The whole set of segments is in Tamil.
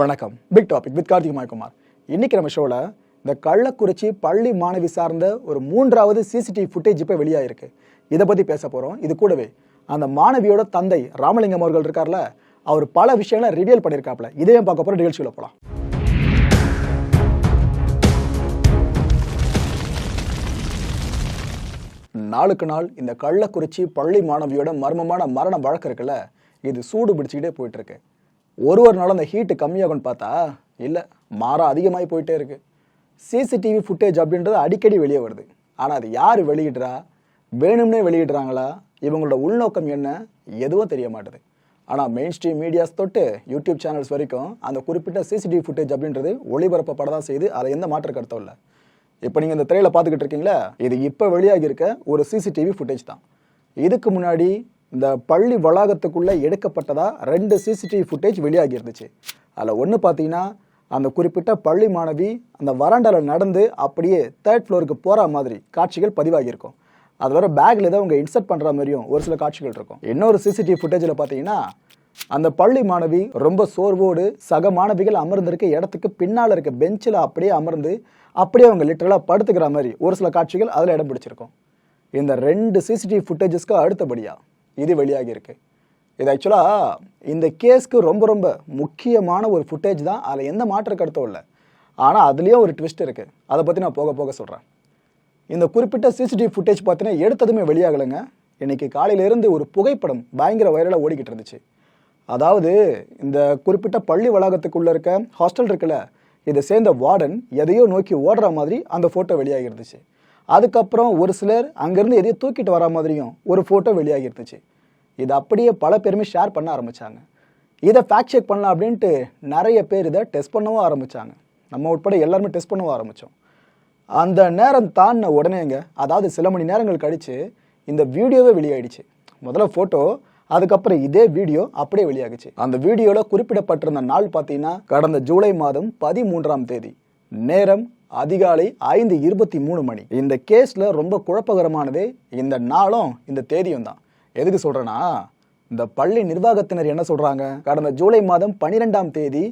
வணக்கம். Big topic with Karthik Mayakumar. இன்னைக்கு நம்ம ஷோவில் இந்த கள்ளக்குறிச்சி பள்ளி மாணவி சார்ந்த ஒரு மூன்றாவது சிசிடிவி ஃபுட்டேஜ் இப்போ வெளியாயிருக்கு. இதை பற்றி பேச போகிறோம் இது கூடவே அந்த மாணவியோட தந்தை ராமலிங்கம் அவர்கள் இருக்கார்ல அவர் பல விஷயங்களை ரிவியல் பண்ணியிருக்காப்ல இதையும் பார்க்க போகிற நிகழ்ச்சியில் போகலாம் நாளுக்கு நாள் இந்த கள்ளக்குறிச்சி பள்ளி மாணவியோட மர்மமான மரண வழக்கு இருக்குல்ல இது சூடு பிடிச்சிக்கிட்டே போயிட்டு இருக்கு. ஒரு ஒரு நாளும் அந்த ஹீட்டு கம்மியாகும்னு பார்த்தா இல்லை மாறா அதிகமாகி போயிட்டே இருக்கு. சிசிடிவி ஃபுட்டேஜ் அப்படின்றது அடிக்கடி வெளியே வருது. ஆனால் அது யார் வெளியிடுறா? வேணும்னே வெளியிடுறாங்களா? இவங்களோட உள்நோக்கம் என்ன? எதுவும் தெரிய மாட்டுது. ஆனால் மெயின் ஸ்ட்ரீம் மீடியாஸ் தொட்டு யூடியூப் சேனல்ஸ் வரைக்கும் அந்த குறிப்பிட்ட சிசிடிவி ஃபுட்டேஜ் அப்படின்றது ஒளிபரப்பப்பட தான் செய்து அதை எந்த மாற்ற கருத்தும் இல்லை. இப்போ நீங்கள் இந்த திரையில் பார்த்துக்கிட்டு இருக்கீங்களா இது இப்போ வெளியாகி இருக்க ஒரு சிசிடிவி ஃபுட்டேஜ் தான். இதுக்கு முன்னாடி இந்த பள்ளி வளாகத்துக்குள்ளே எடுக்கப்பட்டதாக ரெண்டு சிசிடிவி ஃபுட்டேஜ் வெளியாகி இருந்துச்சு அதில் ஒன்று பார்த்தீங்கன்னா அந்த குறிப்பிட்ட பள்ளி மாணவி அந்த வராண்டாவில் நடந்து அப்படியே தேர்ட் ஃப்ளோருக்கு போகிற மாதிரி காட்சிகள் பதிவாகியிருக்கும். அதில் வர பேக்கில் ஏதோ அவங்க இன்சர்ட் பண்ணுற மாதிரியும் ஒரு சில காட்சிகள் இருக்கும். இன்னொரு சிசிடிவி ஃபுட்டேஜில் பார்த்தீங்கன்னா அந்த பள்ளி மாணவி ரொம்ப சோர்வோடு சக மாணவிகள் அமர்ந்திருக்க இடத்துக்கு பின்னால் இருக்க பெஞ்சில் அப்படியே அமர்ந்து அப்படியே அவங்க லிட்டரலாக படுத்துக்கிற மாதிரி ஒரு சில காட்சிகள் அதில் இடம் பிடிச்சிருக்கும். இந்த ரெண்டு சிசிடிவி ஃபுட்டேஜஸ்க்கு அடுத்தபடியாக இது வெளியாகியிருக்கு இது ஆக்சுவலாக இந்த கேஸ்க்கு ரொம்ப ரொம்ப முக்கியமான ஒரு ஃபுட்டேஜ் தான். அதில் எந்த மாற்று கருத்தும் இல்லை. ஆனால் அதுலேயும் ஒரு ட்விஸ்ட் இருக்குது அதை பற்றி நான் போக போக சொல்கிறேன் இந்த குறிப்பிட்ட சிசிடிவி ஃபுட்டேஜ் பார்த்தீங்கன்னா எடுத்ததுமே வெளியாகலைங்க. இன்னைக்கு காலையிலேருந்து ஒரு புகைப்படம் பயங்கர வைரலாக ஓடிக்கிட்டு இருந்துச்சு. அதாவது இந்த குறிப்பிட்ட பள்ளி வளாகத்துக்குள்ளே இருக்க ஹாஸ்டல் இருக்குல்ல இதை சேர்ந்த வார்டன் எதையோ நோக்கி ஓடுற மாதிரி அந்த ஃபோட்டோ வெளியாகி இருந்துச்சு. அதுக்கப்புறம் ஒரு சிலர் அங்கேருந்து எதையோ தூக்கிட்டு வர மாதிரியும் ஒரு ஃபோட்டோ வெளியாகி இருந்துச்சு இது அப்படியே பல பேருமே ஷேர் பண்ண ஆரம்பித்தாங்க இதை ஃபேக்ட் செக் பண்ணலாம் அப்படின்ட்டு நிறைய பேர் இதை டெஸ்ட் பண்ணவும் ஆரம்பித்தாங்க நம்ம உட்பட எல்லாருமே டெஸ்ட் பண்ணவும் ஆரம்பித்தோம் அந்த நேரம் தாண்டின உடனேங்க அதாவது சில மணி நேரங்கள் கழித்து இந்த வீடியோவே வெளியாயிடுச்சு. முதல்ல ஃபோட்டோ அதுக்கப்புறம் இதே வீடியோ அப்படியே வெளியாகுச்சு. அந்த வீடியோவில் குறிப்பிடப்பட்டிருந்த நாள் பார்த்தீங்கன்னா கடந்த ஜூலை மாதம் பதிமூன்றாம் தேதி நேரம் அதிகாலை ஐந்து இருபத்தி மூணு மணி. இந்த கேஸில் ரொம்ப குழப்பகரமானது இந்த நாளும் இந்த தேதியும் தான். எதுக்கு சொல்கிறேன்னா இந்த பள்ளி நிர்வாகத்தினர் என்ன சொல்கிறாங்க கடந்த ஜூலை மாதம் பன்னிரெண்டாம் தேதி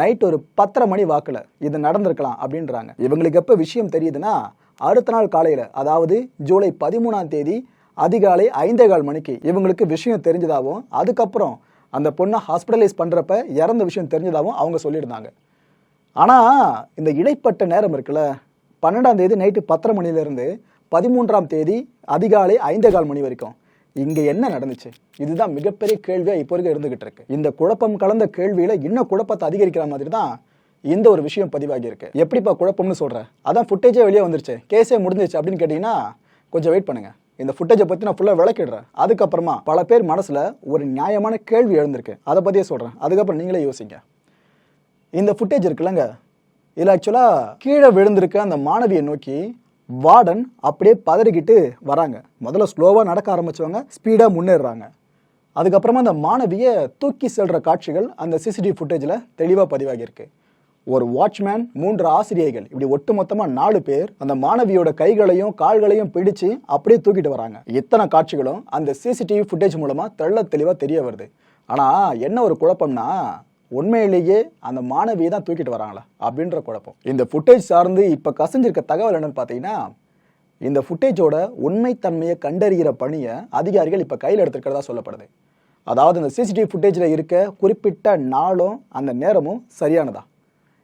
நைட் ஒரு பத்தரை மணி வாக்கில் இது நடந்திருக்கலாம் அப்படின்றாங்க. இவங்களுக்கு எப்போ விஷயம் தெரியுதுன்னா அடுத்த நாள் காலையில் அதாவது ஜூலை பதிமூணாம் தேதி அதிகாலை ஐந்தே கால் மணிக்கு இவங்களுக்கு விஷயம் தெரிஞ்சதாகவும் அதுக்கப்புறம் அந்த பொண்ணை ஹாஸ்பிட்டலைஸ் பண்ணுறப்ப இறந்த விஷயம் தெரிஞ்சதாகவும் அவங்க சொல்லியிருந்தாங்க. ஆனால் இந்த இடைப்பட்ட நேரம் இருக்குல்ல? பன்னெண்டாம் தேதி நைட்டு பத்தரை மணிலேருந்து பதிமூன்றாம் தேதி அதிகாலை ஐந்தே கால் மணி வரைக்கும். இங்கே என்ன நடந்துச்சு? இதுதான் மிகப்பெரிய கேள்வியாக இப்போ வரைக்கும் இருந்துகிட்டு இருக்கு. இந்த குழப்பம் கலந்த கேள்வியில் இன்னும் குழப்பத்தை அதிகரிக்கிற மாதிரி தான் இந்த ஒரு விஷயம் பதிவாகி இருக்கு. எப்படிப்பா குழப்பம்னு சொல்கிறேன் அதான் ஃபுட்டேஜே வெளியே வந்துருச்சு. கேஸே முடிஞ்சிச்சு அப்படின்னு கேட்டிங்கன்னா கொஞ்சம் வெயிட் பண்ணுங்க. இந்த ஃபுட்டேஜை பற்றி நான் ஃபுல்லாக விளக்கிடுறேன். அதுக்கப்புறமா பல பேர் மனசில் ஒரு நியாயமான கேள்வி எழுந்திருக்கு. அதை பற்றியே சொல்கிறேன் அதுக்கப்புறம் நீங்களே யோசிங்க. இந்த ஃபுட்டேஜ் இருக்குல்லங்க. இதில் ஆக்சுவலாக கீழே விழுந்திருக்க அந்த மாணவியை நோக்கி வார்டன் அப்படியே பதறிக்கிட்டு வராங்க. முதல்ல ஸ்லோவாக நடக்க ஆரம்பிச்சவங்க ஸ்பீடாக முன்னேறுறாங்க. அதுக்கப்புறமா அந்த மாணவியை தூக்கி செல்கிற காட்சிகள் அந்த சிசிடிவி ஃபுட்டேஜில் தெளிவாக பதிவாகியிருக்கு. ஒரு வாட்ச்மேன் மூன்று ஆசிரியைகள் இப்படி ஒட்டுமொத்தமாக நாலு பேர் அந்த மாணவியோட கைகளையும் கால்களையும் பிடிச்சு அப்படியே தூக்கிட்டு வராங்க. இத்தனை காட்சிகளும் அந்த சிசிடிவி ஃபுட்டேஜ் மூலமாக தெள்ள தெளிவாக தெரிய வருது. ஆனால் என்ன ஒரு குழப்பம்னா உண்மையிலேயே அந்த மாணவியை தான் தூக்கிட்டு வராங்களா அப்படின்ற குழப்பம். இந்த ஃபுட்டேஜ் சார்ந்து இப்போ கசிஞ்சிருக்க தகவல் என்னன்னு பார்த்தீங்கன்னா இந்த ஃபுட்டேஜோட உண்மைத்தன்மையை கண்டறிகிற பணியை அதிகாரிகள் இப்போ கையில் எடுத்துருக்கிறதா சொல்லப்படுது. அதாவது இந்த சிசிடிவி ஃபுட்டேஜில் இருக்க குறிப்பிட்ட நாளும் அந்த நேரமும் சரியானதா?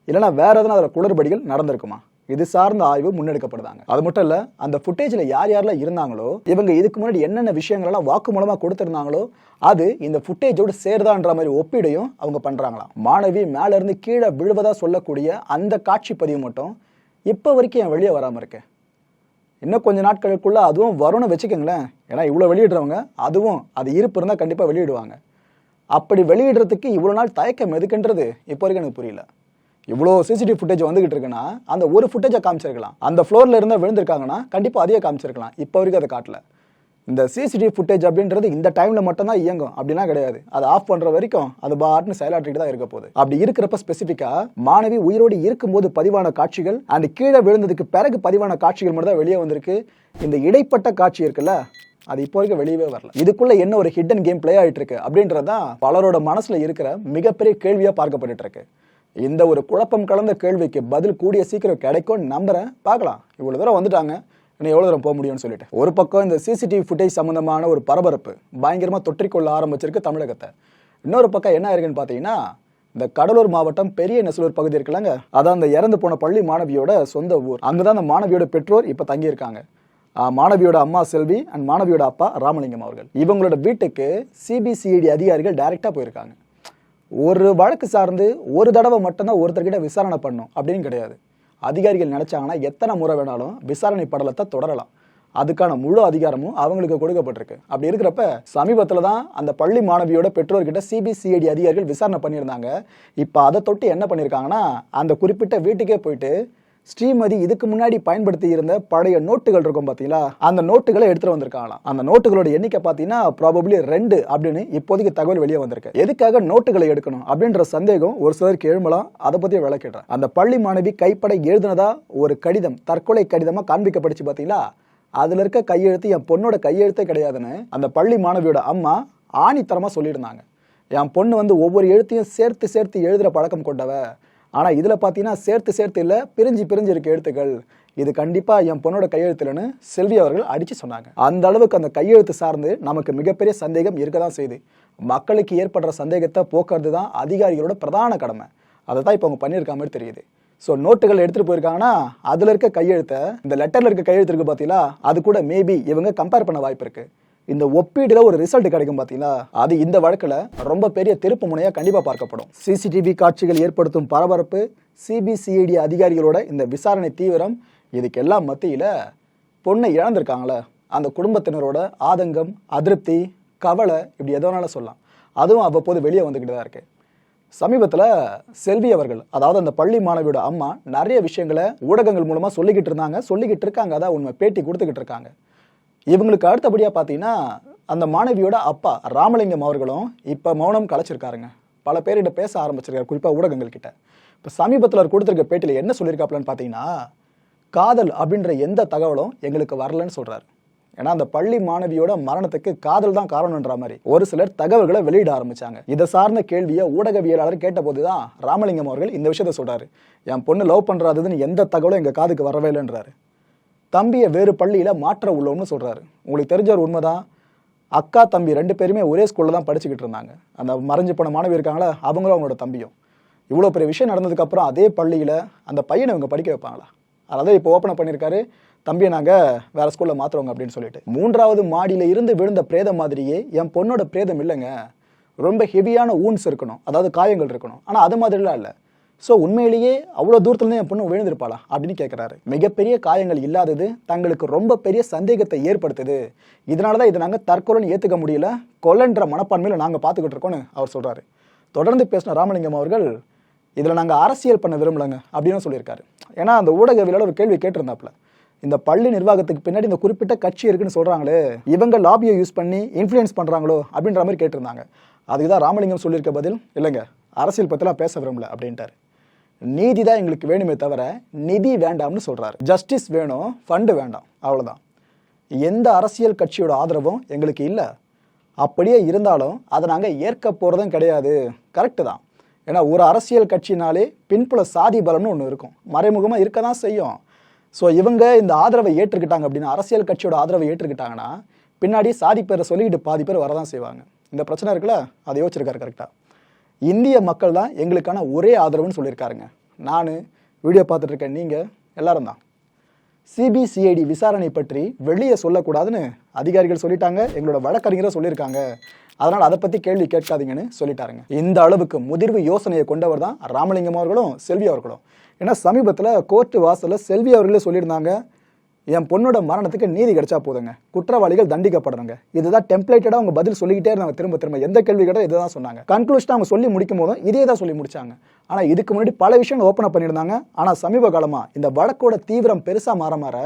இல்லைனா வேறு எதனா அதில் குளறுபடிகள் நடந்திருக்குமா? இது சார்ந்த ஆய்வு முன்னெடுக்கப்படுதாங்க. அது மட்டும் இல்ல அந்த ஃபுட்டேஜில் யார் யாரெல்லாம் இருந்தாங்களோ இவங்க இதுக்கு முன்னாடி என்னென்ன விஷயங்களெல்லாம் வாக்கு மூலமா கொடுத்திருந்தாங்களோ அது இந்த ஃபுட்டேஜோடு சேருதான்ற மாதிரி ஒப்பீடையும் அவங்க பண்றாங்களாம். மாணவி மேல இருந்து கீழே விழுவதா சொல்லக்கூடிய அந்த காட்சி பதிவு மட்டும் இப்போ வரைக்கும் என் வெளியே வராமல் இருக்கேன் இன்னும் கொஞ்ச நாட்களுக்குள்ள அதுவும் வரும்னு வச்சுக்கோங்களேன். ஏன்னா இவ்வளோ வெளியிடுறவங்க அதுவும் அது இருப்பு இருந்தால் கண்டிப்பாக வெளியிடுவாங்க. அப்படி வெளியிடுறதுக்கு இவ்வளோ நாள் தயக்கம் எதுக்குன்றது இப்போ வரைக்கும் எனக்கு புரியல. இவ்வளோ சிசிடிவி ஃபுட்டேஜ் வந்துகிட்டு இருக்குன்னா அந்த ஒரு ஃபுட்டேஜை காமிச்சிருக்கலாம். அந்த ஃப்ளோரில் இருந்தால் விழுந்திருக்காங்கன்னா கண்டிப்பாக அதையே காமிச்சிருக்கலாம். இப்போ வரைக்கும் அதை காட்டல. இந்த சிசிடிவி ஃபுட்டேஜ் அப்படின்றது இந்த டைமில் மட்டும்தான் இயங்கும். அப்படிலாம் கிடையாது. அதை ஆஃப் பண்ணுற வரைக்கும் அது பாட்டுன்னு செயலாற்றிட்டு தான் இருக்க போகுது. அப்படி இருக்கிறப்ப ஸ்பெசிஃபிக்காக மாணவி உயிரோடு இருக்கும்போது பதிவான காட்சிகள் அந்த கீழே விழுந்ததுக்கு பிறகு பதிவான காட்சிகள் மட்டும் தான் வெளியே வந்திருக்கு. இந்த இடைப்பட்ட காட்சி இருக்குல்ல அது இப்போ வரைக்கும் வெளியவே வரல. இதுக்குள்ள என்ன ஒரு ஹிடன் கேம் ப்ளே ஆகிட்டு இருக்கு அப்படின்றதான் பலரோட மனசுல இருக்கிற மிகப்பெரிய கேள்வியா பார்க்கப்பட்டு இருக்கு இந்த ஒரு குழப்பம் கலந்த கேள்விக்கு பதில் கூடிய சீக்கிரம் கிடைக்கும்னு நம்புறேன். பார்க்கலாம். இவ்வளோ தூரம் வந்துட்டாங்க. இன்னும் எவ்வளோ தூரம் போக முடியும்னு சொல்லிட்டு. ஒரு பக்கம் இந்த சிசிடிவி ஃபுட்டேஜ் சம்மந்தமான ஒரு பரபரப்பு பயங்கரமாக தொற்றிக்கொள்ள ஆரம்பிச்சிருக்கு தமிழகத்தை. இன்னொரு பக்கம் என்ன இருக்குன்னு பார்த்தீங்கன்னா இந்த கடலூர் மாவட்டம் பெரிய நெசலூர் பகுதி இருக்குல்லங்க. அதான் அந்த இறந்து போன பள்ளி மாணவியோட சொந்த ஊர். அங்கதான் அந்த மாணவியோட பெற்றோர் இப்போ தங்கியிருக்காங்க. மாணவியோட அம்மா செல்வி அண்ட் மாணவியோட அப்பா ராமலிங்கம் அவர்கள். இவங்களோட வீட்டுக்கு சிபிசிஐடி அதிகாரிகள் டைரக்டா போயிருக்காங்க. ஒரு வழக்கு சார்ந்து ஒரு தடவை மட்டும்தான் ஒருத்தர்கிட்ட விசாரணை பண்ணும். அப்படின்னு கிடையாது. அதிகாரிகள் நினைச்சாங்கன்னா எத்தனை முறை வேணாலும் விசாரணை படலத்தை தொடரலாம். அதுக்கான முழு அதிகாரமும் அவங்களுக்கு கொடுக்கப்பட்டிருக்கு. அப்படி இருக்கிறப்ப சமீபத்தில் தான் அந்த பள்ளி மாணவியோட பெற்றோர்கிட்ட சிபிசிஐடி அதிகாரிகள் விசாரணை பண்ணியிருந்தாங்க. இப்போ அதை தொட்டு என்ன பண்ணியிருக்காங்கன்னா அந்த குறிப்பிட்ட வீட்டுக்கே போயிட்டு ஸ்ரீமதி இதுக்கு முன்னாடி பயன்படுத்தி இருந்த பழைய நோட்டுகள் இருக்கும் பார்த்தீங்களா? அந்த நோட்டுகளை எடுத்துட்டு வந்திருக்காங்களாம். அந்த நோட்டுகளோட எண்ணிக்கை பார்த்தீங்கன்னா ப்ராபப்ளி ரெண்டு அப்படின்னு இப்போதைக்கு தகவல் வெளியே வந்திருக்கு. எதுக்காக நோட்டுகளை எடுக்கணும் அப்படின்ற சந்தேகம் ஒரு சிலருக்கு எழும்பலாம் அதை பத்தி விளக்கிடுறேன் அந்த பள்ளி மாணவி கைப்பட எழுதினதா ஒரு கடிதம் தற்கொலை கடிதமா காண்பிக்கப்படுச்சு பார்த்தீங்களா? அதுல இருக்க கையெழுத்து என் பொண்ணோட கையெழுத்தே கிடையாதுன்னு அந்த பள்ளி மாணவியோட அம்மா ஆணித்தரமா சொல்லியிருந்தாங்க. என் பொண்ணு வந்து ஒவ்வொரு எழுத்தையும் சேர்த்து சேர்த்து எழுதுற பழக்கம் கொண்டவ. ஆனால் இதில் பார்த்தீங்கன்னா சேர்த்து சேர்த்து இல்லை பிரிஞ்சு பிரிஞ்சு இருக்க எழுத்துக்கள். இது கண்டிப்பாக என் பொண்ணோட கையெழுத்துலன்னு செல்வி அவர்கள் அடித்து சொன்னாங்க. அந்த அளவுக்கு அந்த கையெழுத்து சார்ந்து நமக்கு மிகப்பெரிய சந்தேகம் இருக்க தான் செய்யுது. மக்களுக்கு ஏற்படுற சந்தேகத்தை போக்குறது தான் அதிகாரிகளோட பிரதான கடமை. அதை தான் இப்போ அவங்க பண்ணியிருக்க மாதிரி தெரியுது. ஸோ நோட்டுகள் எடுத்துட்டு போயிருக்காங்கன்னா அதில் இருக்க கையெழுத்தை இந்த லெட்டரில் இருக்க கையெழுத்து இருக்கு பார்த்தீங்களா அது கூட மேபி இவங்க கம்பேர் பண்ண வாய்ப்பு இருக்குது இந்த ஒப்பீடுல ஒரு ரிசல்ட் கிடைக்கும் பாத்தீங்களா? அது இந்த வழக்குல ரொம்ப பெரிய திருப்பு முனையா கண்டிப்பா பார்க்கப்படும். சிசிடிவி காட்சிகள் ஏற்படுத்தும் பரபரப்பு சிபிசிஐடி அதிகாரிகளோட இந்த விசாரணை தீவிரம் இதுக்கெல்லாம் மத்தியில பொண்ணை இழந்திருக்காங்களே. அந்த குடும்பத்தினரோட ஆதங்கம் அதிருப்தி கவலை இப்படி எதனால வேணாலும் சொல்லலாம். அதுவும் அவ்வப்போது வெளியே வந்துக்கிட்டு தான் இருக்கு. சமீபத்தில் செல்வி அவர்கள் அதாவது அந்த பள்ளி மாணவியோட அம்மா நிறைய விஷயங்களை ஊடகங்கள் மூலமாக சொல்லிக்கிட்டு இருந்தாங்க. சொல்லிக்கிட்டு இருக்காங்க. அதான் உண்மை. பேட்டி கொடுத்துக்கிட்டு இருக்காங்க. இவங்களுக்கு அடுத்தபடியாக பார்த்தீங்கன்னா அந்த மாணவியோட அப்பா ராமலிங்கம் அவர்களும் இப்போ மௌனம் கலைச்சிருக்காருங்க. பல பேர்கிட்ட பேச ஆரம்பிச்சிருக்காரு குறிப்பாக ஊடகங்கள் கிட்ட இப்போ சமீபத்தில் அவர் கொடுத்துருக்க பேட்டியில் என்ன சொல்லியிருக்காப்லன்னு பார்த்தீங்கன்னா காதல் அப்படின்ற எந்த தகவலும் எங்களுக்கு வரலன்னு சொல்கிறாரு ஏன்னா அந்த பள்ளி மாணவியோட மரணத்துக்கு காதல் தான் காரணம்ன்ற மாதிரி ஒரு சிலர் தகவல்களை வெளியிட ஆரம்பிச்சாங்க. இதை சார்ந்த கேள்வியை ஊடகவியலாளர் கேட்டபோது தான் ராமலிங்கம் அவர்கள் இந்த விஷயத்த சொல்றாரு. என் பொண்ணு லவ் பண்ணுறாதுன்னு எந்த தகவலும் எங்க காதுக்கு வரவே இல்லைன்றாரு. தம்பியை வேறு பள்ளியில் மாற்ற உள்ளோம்னு சொல்கிறாரு உங்களுக்கு தெரிஞ்ச ஒரு உண்மைதான். அக்கா தம்பி ரெண்டு பேருமே ஒரே ஸ்கூலில் தான் படிச்சுக்கிட்டு இருந்தாங்க. அந்த மறைஞ்சு போன மாணவி இருக்காங்களா? அவங்களும் அவங்களோட தம்பியும். இவ்வளோ பெரிய விஷயம் நடந்ததுக்கப்புறம் அதே பள்ளியில் அந்த பையனை இவங்க படிக்க வைப்பாங்களா? அதாவது இப்போ ஓப்பன் பண்ணியிருக்காரு. தம்பியை நாங்கள் வேறு ஸ்கூலில் மாற்றுவோங்க அப்படின்னு சொல்லிட்டு. மூன்றாவது மாடியில் இருந்து விழுந்த பிரேதம் மாதிரியே என் பொண்ணோட பிரேதம் இல்லைங்க. ரொம்ப ஹெவியான ஊன்ஸ் இருக்கணும். அதாவது காயங்கள் இருக்கணும். ஆனால் அது மாதிரிலாம் இல்லை. ஸோ உண்மையிலேயே அவ்வளோ தூரத்துலேருந்து என் பொண்ணு விழுந்திருப்பாளா? அப்படின்னு கேட்குறாரு மிகப்பெரிய காயங்கள் இல்லாதது தங்களுக்கு ரொம்ப பெரிய சந்தேகத்தை ஏற்படுத்துது. இதனால தான் இதை நாங்கள் தற்கொலைன்னு ஏற்றுக்க முடியல. கொலைன்ற மனப்பான்மையில் நாங்கள் பார்த்துக்கிட்டு இருக்கோம்னு அவர் சொல்கிறாரு தொடர்ந்து பேசின ராமலிங்கம் அவர்கள் இதில் நாங்கள் அரசியல் பண்ண விரும்பலங்க அப்படின்னு சொல்லியிருக்காரு. ஏன்னா அந்த ஊடகவியலாளர் ஒரு கேள்வி கேட்டிருந்தாப்புல. இந்த பள்ளி நிர்வாகத்துக்கு பின்னாடி இந்த குறிப்பிட்ட கட்சி இருக்குன்னு சொல்கிறாங்களே இவங்க லாபியை யூஸ் பண்ணி இன்ஃப்ளூயன்ஸ் பண்ணுறாங்களோ அப்படின்ற மாதிரி கேட்டிருந்தாங்க. அதுக்கு தான் ராமலிங்கம் சொல்லியிருக்க பதில் இல்லைங்க அரசியல் பற்றிலாம் பேச விரும்பல அப்படின்ட்டார். நீதி தான் எங்களுக்கு வேணுமே தவிர நிதி வேண்டாம்னு சொல்கிறாரு ஜஸ்டிஸ் வேணும் ஃபண்டு வேண்டாம் அவ்வளோதான் எந்த அரசியல் கட்சியோட ஆதரவும் எங்களுக்கு இல்லை. அப்படியே இருந்தாலும் அதை நாங்கள் ஏற்க போகிறதும் கிடையாது. கரெக்டு தான். ஏன்னா ஒரு அரசியல் கட்சினாலே பின்புல சாதி பலம்னு ஒன்று இருக்கும். மறைமுகமாக இருக்க தான் செய்யும். ஸோ இவங்க இந்த ஆதரவை ஏற்றுக்கிட்டாங்க அப்படின்னா அரசியல் கட்சியோட ஆதரவை ஏற்றுக்கிட்டாங்கன்னா பின்னாடி சாதி பேரை சொல்லிக்கிட்டு பாதி பேர் வரதான் செய்வாங்க. இந்த பிரச்சனை இருக்குல்ல? அதை யோசிச்சிருக்காரு கரெக்டாக இந்திய மக்கள் தான் எங்களுக்கான ஒரே ஆதரவுன்னு சொல்லியிருக்காருங்க. நான் வீடியோ பார்த்துட்டு இருக்கேன். நீங்கள் எல்லாரும் தான். சிபிசிஐடி விசாரணை பற்றி வெளியே சொல்லக்கூடாதுன்னு அதிகாரிகள் சொல்லிட்டாங்க. எங்களோட வழக்கறிஞரை சொல்லியிருக்காங்க. அதனால் அதை பற்றி கேள்வி கேட்காதீங்கன்னு சொல்லிட்டாருங்க. இந்த அளவுக்கு முதிர்வு யோசனையை கொண்டவர் தான் ராமலிங்கம் அவர்களும் செல்வி அவர்களும். ஏன்னா சமீபத்தில் கோர்ட்டு வாசலில் செல்வி அவர்களே சொல்லியிருந்தாங்க. என் பொண்ணோட மரணத்துக்கு நீதி கிடைச்சா போதுங்க. குற்றவாளிகள் தண்டிக்கப்படுறாங்க. இதுதான் டெம்ப்ளேட்டடாக அவங்க பதில் சொல்லிக்கிட்டே இருந்தாங்க. திரும்ப திரும்ப எந்த கேள்வி கேட்டால் இதுதான் சொன்னாங்க. கன்க்ளூஷன் அவங்க சொல்லி முடிக்கும் போதும் இதே தான் சொல்லி முடிச்சாங்க. ஆனால் இதுக்கு முன்னாடி பல விஷயங்கள் ஓப்பன் அப் பண்ணியிருந்தாங்க. ஆனால் சமீப காலமாக இந்த வழக்கோட தீவிரம் பெருசாக மாற மாற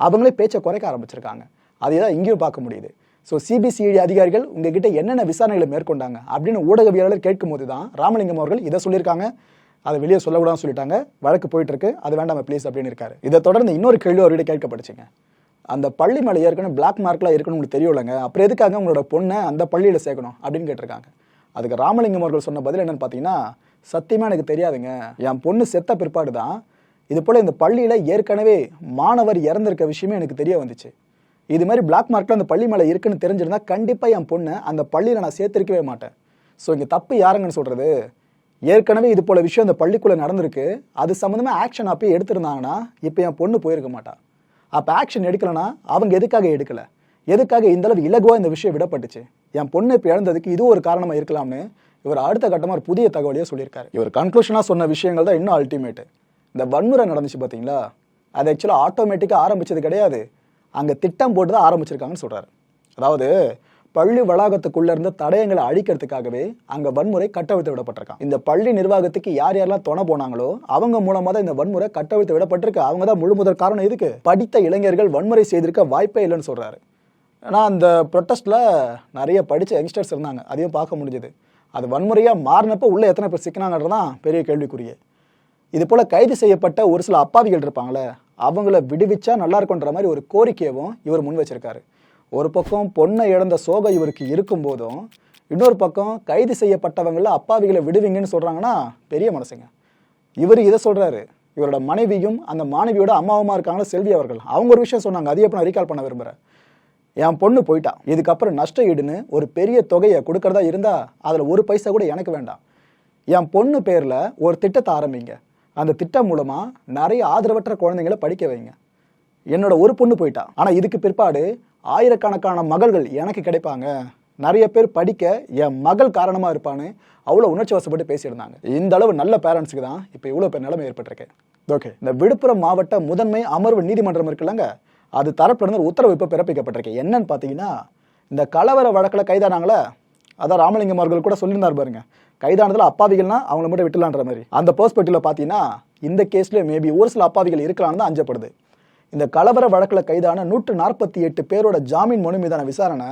அவங்களே பேச்சை குறைக்க ஆரம்பிச்சிருக்காங்க. அதே தான் இங்கேயும் பார்க்க முடியுது. ஸோ சிபிசிஐடி அதிகாரிகள் உங்ககிட்ட என்னென்ன விசாரணைகளை மேற்கொண்டாங்க அப்படின்னு ஊடகவியலாளர் கேட்கும் போது தான் ராமலிங்கம் அவர்கள் இதை சொல்லியிருக்காங்க. அதை வெளியே சொல்லக்கூடாதுன்னு சொல்லிட்டாங்க. வழக்கு போயிட்டு இருக்கு அது வேண்டாம் ப்ளீஸ் அப்படின்னு இருக்காரு. இதை தொடர்ந்து இன்னொரு கேள்வி அவர்கிட்ட கேட்கப்பட்டுச்சுங்க அந்த பள்ளி மேலே ஏற்கனவே பிளாக் மார்க்லாம் இருக்குன்னு உங்களுக்கு தெரியும்லங்க. அப்புறம் எதுக்காக உங்களோட பொண்ணை அந்த பள்ளியில் சேர்க்கணும் அப்படின்னு கேட்டிருக்காங்க. அதுக்கு ராமலிங்கம் அவர்கள் சொன்ன பதில் என்னன்னு பார்த்தீங்கன்னா சத்தியமாக எனக்கு தெரியாதுங்க. என் பொண்ணு செத்த பிற்பாடு தான். இது போல் இந்த பள்ளியில் ஏற்கனவே மாணவர் இறந்திருக்க விஷயமே எனக்கு தெரிய வந்துச்சு. இது மாதிரி பிளாக் மார்க்கில் அந்த பள்ளி மேலே இருக்குன்னு தெரிஞ்சிருந்தா கண்டிப்பாக என் பொண்ணை அந்த பள்ளியில் நான் சேர்த்திருக்கவே மாட்டேன். ஸோ இங்கே தப்பு யாருங்கன்னு சொல்கிறது ஏற்கனவே இது போல விஷயம் இந்த பள்ளிக்குள்ளே நடந்திருக்கு. அது சம்மந்தமாக ஆக்ஷன் அப்பயே எடுத்திருந்தாங்கன்னா இப்போ என் பொண்ணு போயிருக்க மாட்டா. அப்போ ஆக்ஷன் எடுக்கலைன்னா அவங்க எதுக்காக எடுக்கலை? எதுக்காக இந்த அளவு இலகுவாக இந்த விஷயம் விடப்பட்டுச்சு? என் பொண்ணு இப்போ இழந்ததுக்கு இது ஒரு காரணமாக இருக்கலாம்னு இவர் அடுத்த கட்டமாக ஒரு புதிய தகவலையே சொல்லியிருக்காரு. இவர் கன்க்ளூஷனாக சொன்ன விஷயங்கள் தான் இன்னும் அல்டிமேட்டு இந்த வன்முறை நடந்துச்சு பார்த்தீங்களா அது ஆக்சுவலாக ஆட்டோமேட்டிக்காக ஆரம்பித்தது கிடையாது. அங்கே திட்டம் போட்டு தான் ஆரம்பிச்சிருக்காங்கன்னு சொல்கிறாரு அதாவது பள்ளி வளாகத்துக்குள்ள இருந்த தடயங்களை அழிக்கிறதுக்காகவே அங்க வன்முறை கட்டவிழ்த்து விடப்பட்டிருக்கான். இந்த பள்ளி நிர்வாகத்துக்கு யார் யாரெல்லாம் துணை போனாங்களோ அவங்க மூலமா தான் இந்த வன்முறை கட்டவிழ்த்து விடப்பட்டிருக்கு. அவங்க தான் முழு முதல் காரணம் இதுக்கு படித்த இளைஞர்கள் வன்முறை செய்திருக்க வாய்ப்பே இல்லைன்னு சொல்றாரு. ஆனால் அந்த ப்ரொட்டஸ்ட்ல நிறைய படித்த யங்ஸ்டர்ஸ் இருந்தாங்க. அதையும் பார்க்க முடிஞ்சது. அது வன்முறையாக மாறினப்போ உள்ள எத்தனை பேர் சிக்கினாங்கன்றதான் பெரிய கேள்விக்குரிய இது போல கைது செய்யப்பட்ட ஒரு சில அப்பாவிகள் இருப்பாங்களே அவங்கள விடுவிச்சா நல்லா இருக்குன்ற மாதிரி ஒரு கோரிக்கையவும் இவர் முன் வச்சிருக்காரு. ஒரு பக்கம் பொண்ணை இழந்த சோகம் இவருக்கு இருக்கும் போதும் இன்னொரு பக்கம் கைது செய்யப்பட்டவங்கள அப்பாவிகளை விடுவீங்கன்னு சொல்றாங்கன்னா பெரிய மனசுங்க. இவர் இதை சொல்றாரு. இவரோட மனைவியும் அந்த மாணவியோட அம்மாவுமா இருக்காங்களா செல்வி அவர்கள். அவங்க ஒரு விஷயம் சொன்னாங்க. அதையே இப்போ நான் ரீகால் பண்ண விரும்புகிறேன் என் பொண்ணு போயிட்டான் இதுக்கப்புறம் நஷ்ட ஈடுன்னு ஒரு பெரிய தொகையை கொடுக்கறதா இருந்தா அதில் ஒரு பைசா கூட எனக்கு வேண்டாம். என் பொண்ணு பேரில் ஒரு திட்டத்தை ஆரம்பிங்க. அந்த திட்டம் மூலமாக நிறைய ஆதரவற்ற குழந்தைங்களை படிக்க வைங்க. என்னோட ஒரு பொண்ணு போயிட்டான் ஆனால் இதுக்கு பிற்பாடு ஆயிரக்கணக்கான மகள்கள் எனக்கு கிடைப்பாங்க. நிறைய பேர் படிக்க என் மகள் காரணமாக இருப்பான்னு அவ்வளோ உணர்ச்சி வசப்பட்டு பேசியிருந்தாங்க. இந்த அளவு நல்ல பேரண்ட்ஸுக்கு தான் இப்போ இவ்வளோ பேர் நிலைமை ஏற்பட்டிருக்கு. ஓகே இந்த விழுப்புரம் மாவட்ட முதன்மை அமர்வு நீதிமன்றம் இருக்குல்லங்க. அது தரப்பிலிருந்து உத்தரவு இப்போ பிறப்பிக்கப்பட்டிருக்கு. என்னன்னு பார்த்தீங்கன்னா இந்த கலவர வழக்கில் கைதானாங்களே? அதான் ராமலிங்கம் அவர்கள் கூட சொல்லியிருந்தார் பாருங்க. கைதானதில் அப்பாவிகள்னா அவங்கள மட்டும் விட்டுலான்ற மாதிரி. அந்த பெர்ஸ்பெக்டிவ்ல பார்த்தீங்கன்னா இந்த கேஸ்லேயே மேபி ஒரு சில அப்பாவிகள் இருக்கலான்னு தான் அஞ்சப்படுது. இந்த கலவர வழக்கில் கைதான நூற்று நாற்பத்தி எட்டு பேரோட ஜாமீன் மனு மீதான விசாரணை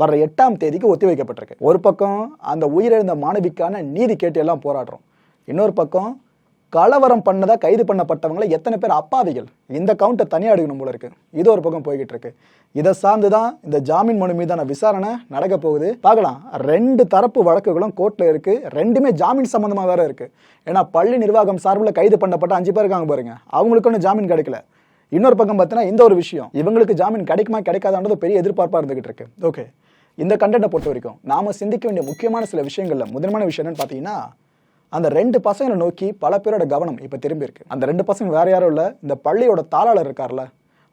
வர எட்டாம் தேதிக்கு ஒத்திவைக்கப்பட்டிருக்கு ஒரு பக்கம் அந்த உயிரிழந்த மாணவிக்கான நீதி கேட்டு எல்லாம் போராடுறோம். இன்னொரு பக்கம் கலவரம் பண்ணதாக கைது பண்ணப்பட்டவங்கள எத்தனை பேர் அப்பாவிகள்? இந்த கவுண்டை தனியாக எடுக்கணும் போல இருக்கு. இது ஒரு பக்கம் போய்கிட்டு இருக்கு இதை சார்ந்து தான் இந்த ஜாமீன் மனு மீதான விசாரணை நடக்க போகுது. பார்க்கலாம். ரெண்டு தரப்பு வழக்குகளும் கோர்ட்டில் இருக்கு. ரெண்டுமே ஜாமீன் சம்மந்தமாக வேற இருக்கு. ஏன்னா பள்ளி நிர்வாகம் சார்பில் கைது பண்ணப்பட்ட அஞ்சு பேர் இருக்காங்க பாருங்க. அவங்களுக்கு ஒன்றும் ஜாமீன் கிடைக்கல. இன்னொரு பக்கம் பார்த்தீங்கன்னா இந்த ஒரு விஷயம். இவங்களுக்கு ஜாமீன் கிடைக்குமா கிடைக்காதான்றது பெரிய எதிர்பார்ப்பா இருந்துகிட்டு இருக்கு. ஓகே இந்த கண்டென்ட்டை பொறுத்த வரைக்கும் நாம சிந்திக்க வேண்டிய முக்கியமான சில விஷயங்கள்ல முதன்மையான விஷயம் என்னன்னு பார்த்தீங்கன்னா அந்த ரெண்டு பசங்களை நோக்கி பல பேரோட கவனம் இப்போ திரும்பி இருக்கு. அந்த ரெண்டு பசங்க வேற யாரும் இல்லை இந்த பள்ளியோட தாளாளர் இருக்கார்ல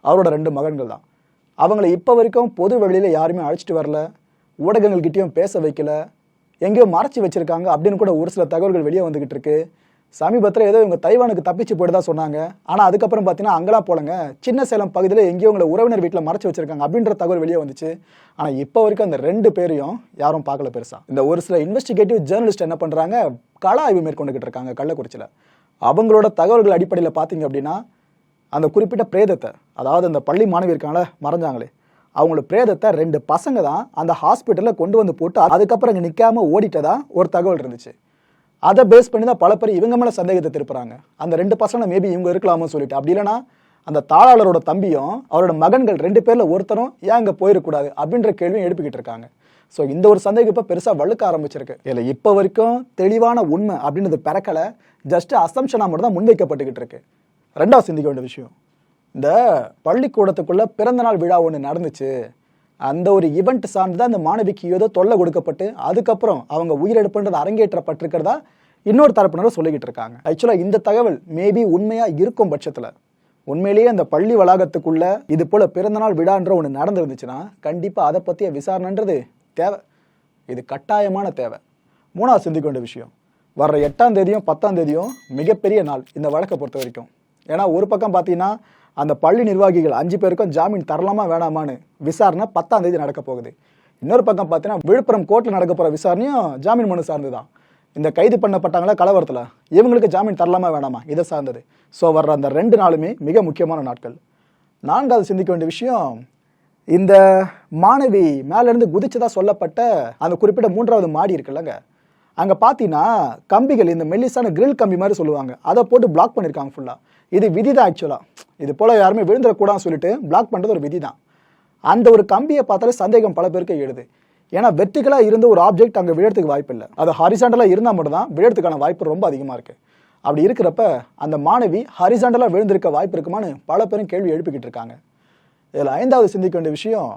அவரோட ரெண்டு மகன்கள் தான். அவங்கள இப்போ வரைக்கும் பொது வெளியில யாருமே அழைச்சிட்டு வரல ஊடகங்கள்கிட்டயும் பேச வைக்கல எங்கேயோ மறைச்சி வச்சிருக்காங்க அப்படின்னு கூட ஒரு சில தகவல்கள் வெளியே வந்துகிட்டு இருக்கு. சமீபத்தில் ஏதோ இவங்க தைவானுக்கு தப்பிச்சு போயிட்டு சொன்னாங்க. ஆனால் அதுக்கப்புறம் பார்த்தீங்கன்னா அங்கெல்லாம் போலங்க. சின்ன சேலம் பகுதியில் எங்கேயோ உங்களை உறவினர் வீட்டில் மறைச்சு வச்சிருக்காங்க அப்படின்ற தகவல் வெளியே வந்துச்சு. ஆனால் இப்போ வரைக்கும் அந்த ரெண்டு பேரையும் யாரும் பார்க்கல பெருசா. இந்த ஒரு சில இன்வெஸ்டிகேட்டிவ் ஜேர்னலிஸ்ட் என்ன பண்ணுறாங்க கள ஆய்வு மேற்கொண்டுகிட்டு இருக்காங்க கள்ளக்குறிச்சியில். அவங்களோட தகவல்கள் அடிப்படையில் பார்த்தீங்க அப்படின்னா அந்த குறிப்பிட்ட பிரேதத்தை அதாவது அந்த பள்ளி மாணவி இருக்காங்களே மறைஞ்சாங்களே அவங்களோட பிரேதத்தை ரெண்டு பசங்க தான் அந்த ஹாஸ்பிட்டலில் கொண்டு வந்து போட்டு அதுக்கப்புறம் இங்கே நிற்காமல் ஓடிட்டதா ஒரு தகவல் இருந்துச்சு. அதை பேஸ் பண்ணி தான் பல பேர் இவங்க மேலே சந்தேகத்தை திருப்புறாங்க. அந்த ரெண்டு பசங்களை மேபி இவங்க இருக்கலாமோ சொல்லிட்டு. அப்படி இல்லைன்னா அந்த தாளாளரோட தம்பியும் அவரோட மகன்கள் ரெண்டு பேரில் ஒருத்தரும் ஏன் அங்கே போயிடக்கூடாது அப்படின்ற கேள்வியும் எழுப்பிக்கிட்டு இருக்காங்க. ஸோ இந்த ஒரு சந்தேகம் இப்போ பெருசாக வழுக்க ஆரம்பிச்சிருக்கு. இல்லை இப்போ வரைக்கும் தெளிவான உண்மை அப்படின்றது பிறக்கலை. ஜஸ்ட் அசம்ஷனாக மட்டும் தான் முன்வைக்கப்பட்டுக்கிட்டு இருக்கு. ரெண்டாவது சிந்திக்க வேண்டிய விஷயம் இந்த பள்ளிக்கூடத்துக்குள்ளே பிறந்தநாள் விழா ஒன்று நடந்துச்சு. அந்த ஒரு ஈவெண்ட் சார்ந்து தான் அந்த மாணவிக்கு ஏதோ தொல்லை கொடுக்கப்பட்டு அதுக்கப்புறம் அவங்க உயிரிழப்புன்றது அரங்கேற்றப்பட்டிருக்கிறதா இன்னொரு தரப்பினரும் சொல்லிக்கிட்டு இருக்காங்க. ஆக்சுவலாக இந்த தகவல் மேபி உண்மையாக இருக்கும் பட்சத்தில் உண்மையிலேயே அந்த பள்ளி வளாகத்துக்குள்ள இது போல பிறந்தநாள் விழான்ற ஒன்று நடந்திருந்துச்சுன்னா கண்டிப்பாக அதை பற்றிய விசாரணைன்றது தேவை. இது கட்டாயமான தேவை. மூணாவது சிந்திக்க வேண்டிய விஷயம் வர்ற எட்டாம் தேதியும் பத்தாம் தேதியும் மிகப்பெரிய நாள் இந்த வழக்கை பொறுத்த வரைக்கும். ஏன்னா ஒரு பக்கம் பார்த்தீங்கன்னா அந்த பள்ளி நிர்வாகிகள் அஞ்சு பேருக்கும் ஜாமீன் தரலாமா வேணாமான்னு விசாரணை பத்தாம் தேதி நடக்க போகுது. இன்னொரு பக்கம் பார்த்தீங்கன்னா விழுப்புரம் கோர்ட்டில் நடக்க போகிற விசாரணையும் ஜாமீன் மனு சார்ந்து தான் இந்த கைது பண்ணப்பட்டாங்களா கலவரத்தில்? இவங்களுக்கு ஜாமீன் தரலாமா வேணாமா? இதை சார்ந்தது. ஸோ வர்ற அந்த ரெண்டு நாளுமே மிக முக்கியமான நாட்கள். நான்காவது சிந்திக்க வேண்டிய விஷயம் இந்த மாணவி மேலேருந்து குதிச்சதாக சொல்லப்பட்ட அந்த குறிப்பிட்ட மூன்றாவது மாடி இருக்குல்லங்க. அங்கே பார்த்தீங்கன்னா கம்பிகள் இந்த மெல்லிசான கிரில் கம்பி மாதிரி சொல்லுவாங்க. அதை போட்டு பிளாக் பண்ணியிருக்காங்க ஃபுல்லாக இது விதி தான் ஆக்சுவலாக இது போல் யாருமே விழுந்துடக்கூடாதுன்னு சொல்லிட்டு பிளாக் பண்ணுறது ஒரு விதி தான் அந்த ஒரு கம்பியை பார்த்தாலே சந்தேகம் பல பேருக்கு எழுது ஏன்னா வெர்டிகலாக இருந்து ஒரு ஆப்ஜெக்ட் அங்கே விழறதுக்கு வாய்ப்பு இல்லை. அது ஹரிசாண்டலாக இருந்தால் மட்டும்தான் விழறதுக்கான வாய்ப்பு ரொம்ப அதிகமாக இருக்குது அப்படி இருக்கிறப்ப அந்த மாணவி ஹரிசாண்டலாக விழுந்திருக்க வாய்ப்பு இருக்குமான்னு பல பேரும் கேள்வி எழுப்பிக்கிட்டு இருக்காங்க. இதில் ஐந்தாவது சிந்திக்க வேண்டிய விஷயம்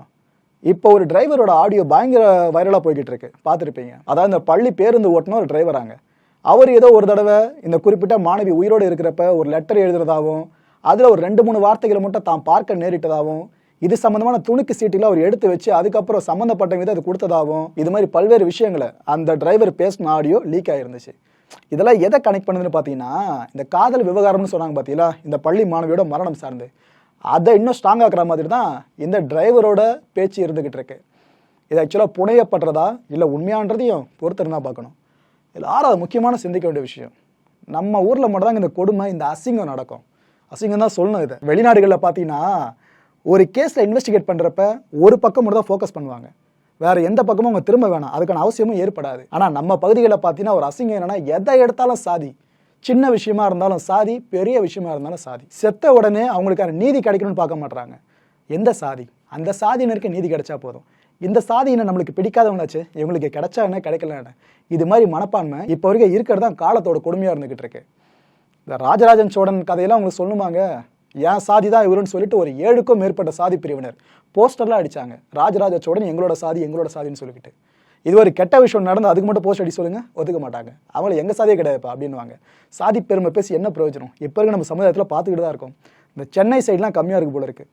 இப்போ ஒரு டிரைவரோட ஆடியோ பயங்கர வைரலாக போய்கிட்டு இருக்கு பார்த்துருப்பீங்க. அதாவது இந்த பள்ளி பேருந்து ஓட்டுன ஒரு டிரைவராங்க அவர் ஏதோ ஒரு தடவை இந்த குறிப்பிட்ட மாணவி உயிரோடு இருக்கிறப்ப ஒரு லெட்டர் எழுதுறதாகவும் அதில் ஒரு ரெண்டு மூணு வார்த்தைகளை மட்டும் தான் பார்க்க நேரிட்டதாகவும் இது சம்மந்தமான துணுக்கு சீட்டில் அவர் எடுத்து வச்சு அதுக்கப்புறம் சம்மந்தப்பட்டவங்க அது கொடுத்ததாகவும் இது மாதிரி பல்வேறு விஷயங்களை அந்த டிரைவர் பேசின ஆடியோ லீக் ஆகிருந்துச்சு இதெல்லாம் எதை கனெக்ட் பண்ணுதுன்னு பார்த்தீங்கன்னா இந்த காதல் விவகாரம்னு சொன்னாங்க பார்த்தீங்களா? இந்த பள்ளி மாணவியோட மரணம் சார்ந்து. அதை இன்னும் ஸ்ட்ராங் ஆக்குற மாதிரி தான் இந்த டிரைவரோட பேச்சு இருந்துக்கிட்டு இருக்கு. இது ஆக்சுவலாக புனையப்படுறதா இல்லை உண்மையான்றதையும் பொறுத்திருந்தா பார்க்கணும். இதில் ஆறாவது முக்கியமான சிந்திக்க வேண்டிய விஷயம் நம்ம ஊரில் மட்டும் தான் இந்த கொடுமை இந்த அசிங்கம் நடக்கும். அசிங்கம் தான் சொல்லணும் இதை. வெளிநாடுகளில் பார்த்தீங்கன்னா ஒரு கேஸில் இன்வெஸ்டிகேட் பண்ணுறப்ப ஒரு பக்கம் மட்டும் தான் ஃபோக்கஸ் பண்ணுவாங்க. வேறு எந்த பக்கமும் அவங்க திரும்ப வேணாம். அதுக்கான அவசியமும் ஏற்படாது. ஆனால் நம்ம பகுதிகளில் பார்த்தீங்கன்னா ஒரு அசிங்கம் என்னன்னா எதை எடுத்தாலும் சாதி. சின்ன விஷயமா இருந்தாலும் சாதி பெரிய விஷயமா இருந்தாலும் சாதி. செத்த உடனே அவங்களுக்கான நீதி கிடைக்கணும்னு பார்க்க மாட்றாங்க. எந்த சாதி? அந்த சாதியினருக்கு நீதி கிடைச்சா போதும். இந்த சாதியினை நம்மளுக்கு பிடிக்காதவங்களாச்சு இவங்களுக்கு கிடைச்சா என்ன கிடைக்கல என்ன? இது மாதிரி மனப்பான்மை இப்போ வரைக்கும் இருக்கிறது தான் காலத்தோட கொடுமையாக இருந்துகிட்டு இருக்கு. இந்த ராஜராஜன் சோழன் கதையெல்லாம் உங்களுக்கு சொல்லுமாங்க? என் சாதி தான் இவருன்னு சொல்லிட்டு ஒரு ஏழுக்கும் மேற்பட்ட சாதி பிரிவினர். போஸ்டர்லாம் அடிச்சாங்க. ராஜராஜ சோழன் எங்களோட சாதி எங்களோட சாதின்னு சொல்லிக்கிட்டு. இது ஒரு கெட்ட விஷயம் நடந்து அதுக்கு மட்டும் போஸ்ட் அடி சொல்லுங்க ஒதுக்க மாட்டாங்க. அவங்கள எங்க சாதியே கிடையாதுப்பா அப்படின்னுவாங்க. சாதி பெருமை பேசி என்ன பிரயோஜனம்? இப்போ இருக்க நம்ம சமுதாயத்தில் பார்த்துக்கிட்டு தான் இருக்கோம். இந்த சென்னை சைட்லாம் கம்மியாக இருக்கு போல இருக்கு.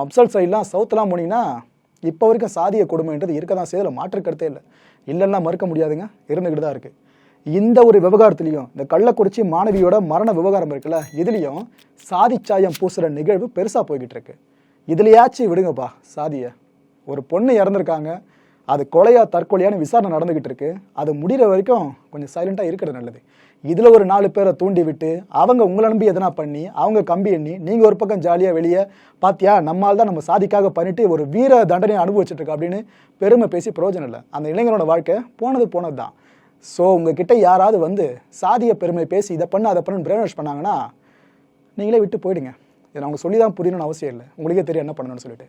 மப்சல் சைட்லாம் சவுத்துலாம் போனீங்கன்னா இப்போ வரைக்கும் சாதிய கொடுமைன்றது இருக்க தான் செய்யல மாற்றுக்கருத்தே இல்லை. இல்லைன்னா மறுக்க முடியாதுங்க. இருந்துக்கிட்டு தான் இருக்கு. இந்த ஒரு விவகாரத்துலேயும் இந்த கள்ளக்குறிச்சி மாணவியோட மரண விவகாரம் இருக்குல்ல இதுலேயும் சாதிச்சாயம் பூசுகிற நிகழ்வு பெருசாக போய்கிட்டு இருக்கு. இதுலையாச்சும் விடுங்கப்பா சாதியை. ஒரு பொண்ணு இறந்துருக்காங்க. அது கொலையா தற்கொலையான விசாரணை நடந்துகிட்டு இருக்கு அது முடிகிற வரைக்கும் கொஞ்சம் சைலண்டாக இருக்கிறது நல்லது. இதில் ஒரு நாலு பேரை தூண்டி விட்டு அவங்க உங்களை நம்பி எதனா பண்ணி அவங்க கம்பி எண்ணி நீங்கள் ஒரு பக்கம் ஜாலியாக வெளியே பார்த்தியா நம்மால் தான் நம்ம சாதிக்காக பண்ணிட்டு ஒரு வீர தண்டனையை அனுபவிச்சுட்டு இருக்கோம் அப்படின்னு பெருமை பேசி பிரயோஜனம் இல்லை. அந்த இளைஞரோட வாழ்க்கை போனது போனது தான் ஸோ உங்ககிட்ட யாராவது வந்து சாதிய பெருமை பேசி இதை பண்ண அதை பண்ணு பிரெயின் வாஷ் பண்ணாங்கன்னா நீங்களே விட்டு போயிடுங்க. இதை அவங்க சொல்லி தான் புரியணும்னு அவசியம் இல்லை. உங்களுக்கே தெரியும் என்ன பண்ணணும்னு சொல்லிட்டு.